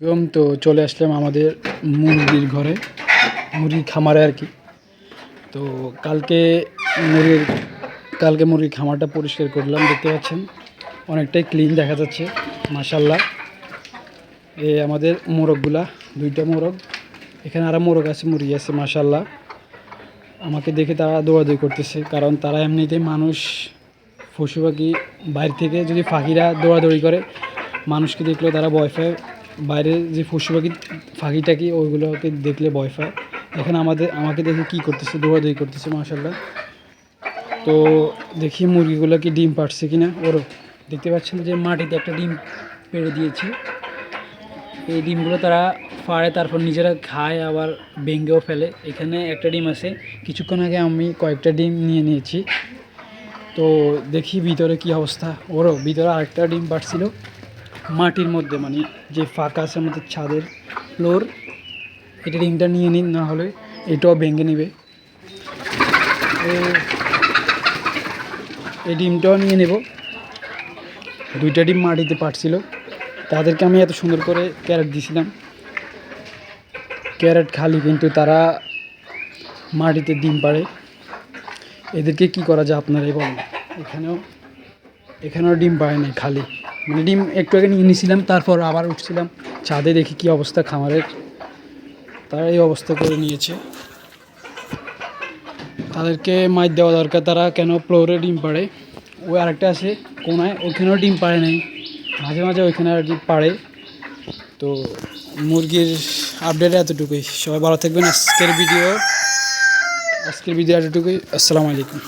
এরকম তো চলে আসলাম আমাদের মুরগির ঘরে। মুরগির খামারে আর কি। তো কালকে মুরগির কালকে মুরগির খামারটা পরিষ্কার করলাম, দেখতে পাচ্ছেন? অনেকটাই ক্লিন দেখা যাচ্ছে মাসাল্লাহ এ আমাদের মোরগগুলা, দুইটা মোরগ। এখানে আরও মোরগ আছে, মুরগি আছে মাসাল্লাহ আমাকে দেখে তারা দৌড়াদৌড়ি করতেছে, কারণ তারা এমনিতেই মানুষ পশু পাখি বাইরে থেকে যদি পাখিরা দৌড়াদৌড়ি করে, মানুষকে দেখলেও তারা ভয় পায়। বাইরে যে পশু পাখি, ফাঁকি টাকি, ওইগুলোকে দেখলে ভয় পায়। এখানে আমাদের, আমাকে দেখে কি করতেছে, দৌড়াদৌড়ি করতেছে মাসাল্লাহ তো দেখি মুরগিগুলো কি ডিম পাড়ছে কিনা। ওরও দেখতে পাচ্ছেন যে মাটিতে একটা ডিম পেড়ে দিয়েছি। এই ডিমগুলো তারা ফাড়ে, তারপর নিজেরা খায়, আবার ভেঙেও ফেলে। এখানে একটা ডিম আছে। কিছুক্ষণ আগে আমি কয়েকটা ডিম নিয়ে নিয়েছি। তো দেখি ভিতরে কি অবস্থা। ওরও ভিতরে আরেকটা ডিম পাড়ছিল। মাটির মধ্যে মানে যে ফাঁকা আছে আমাদের ছাদের ফ্লোর এটা ডিমটা নিয়ে নিন, না হলে এটাও ভেঙে নেবে। এই ডিমটাও নিয়ে নেব। দুইটা ডিম মাটিতে পাটছিল তাদেরকে আমি এত সুন্দর করে ক্যারেট দিয়েছিলাম ক্যারেট খালি, কিন্তু তারা মাটিতে ডিম পাড়ে। এদেরকে কি করা যায় আপনারাই বলেন। এখানেও এখানেও ডিম পায় নাই, খালি। মানে ডিম একটু আগে নিয়ে নিয়েছিলাম, তারপর আবার উঠছিলাম ছাদে দেখি কি অবস্থা খামারের। তারা এই অবস্থা করে নিয়েছে। তাদেরকে মাছ দেওয়া দরকার, তারা কেন ফ্লোরে ডিম পাড়ে? ওই আরেকটা আছে কোনায়, ওইখানেও ডিম পাড়ে নাই। মাঝে মাঝে ওইখানে আর কি পাড়ে। তো মুরগির আপডেট এতটুকুই। সবাই ভালো থাকবেন। আজকের ভিডিও আজকের ভিডিও এতটুকুই। আসসালামু আলাইকুম।